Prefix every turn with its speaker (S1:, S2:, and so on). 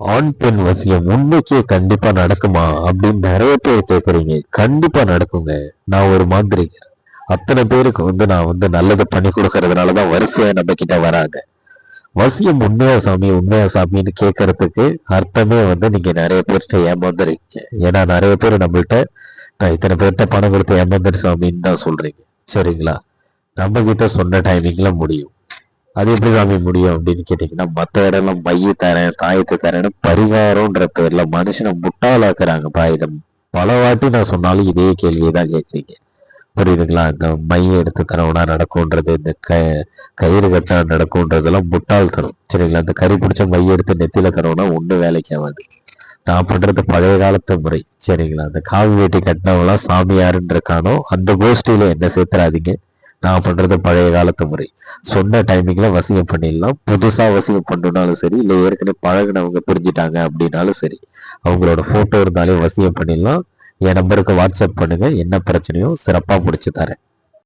S1: ஆண் பெண் வசியம் உண்மைக்கே கண்டிப்பா நடக்குமா அப்படின்னு நிறைய பேர் கேட்குறீங்க கண்டிப்பா நடக்குங்க. நான் ஒரு மாதிரி அத்தனை பேருக்கு வந்து நான் வந்து நல்லது பண்ணி கொடுக்கறதுனாலதான் வரிசையா நம்ம கிட்ட வராங்க. வசியம் உண்மையா சாமி உண்மையா சாமின்னு கேட்கறதுக்கு அர்த்தமே வந்து நீங்க நிறைய பேர்கிட்ட ஏமாந்துறீங்க. ஏன்னா நிறைய பேர் நம்மள்கிட்ட நான் இத்தனை பேர்கிட்ட பணம் கொடுத்து ஏமாந்துரு சாமின்னு தான் சொல்றீங்க. சரிங்களா? நம்ம கிட்ட சொன்ன டைமிங்ல முடியும். அது எப்படி சாமி முடியும் அப்படின்னு கேட்டீங்கன்னா மற்ற இடம்லாம் மைய தரேன் தாயத்தை தரேன்னு பரிகாரம்ன்ற பேர்ல மனுஷனை முட்டாளாக்குறாங்க பாயுதம். பல வாட்டி நான் சொன்னாலும் இதே கேள்வியை தான் கேட்குறீங்க. புரியுதுங்களா? இந்த மைய எடுத்து தரவனா நடக்கும்ன்றது இந்த க கயிறு கட்டா நடக்கும்ன்றதெல்லாம் முட்டாள்தனம். சரிங்களா? இந்த கறி பிடிச்ச மைய எடுத்து நெத்தியில தரவனா ஒன்றும் வேலைக்கு ஆகாது. நான் பண்றது பழைய காலத்து முறை. சரிங்களா? அந்த காவி வேட்டி கட்டினவங்களாம் சாமியாருன்னு இருக்கானோ அந்த கோஷ்டியில என்ன சேர்த்துறாதீங்க. நான் பண்ணுறது பழைய காலத்து முறை. சொன்ன டைமிங்கில் வசியம் பண்ணிடலாம். புதுசாக வசியம் பண்ணணும்னாலும் சரி இல்லை ஏற்கனவே பழகுனவங்க பிரிஞ்சுட்டாங்க அப்படின்னாலும் சரி அவங்களோட ஃபோட்டோ இருந்தாலே வசியம் பண்ணிடலாம். என் நம்பருக்கு வாட்ஸ்அப் பண்ணுங்கள் என்ன பிரச்சனையோ சிறப்பாக முடிச்சு தரேன்.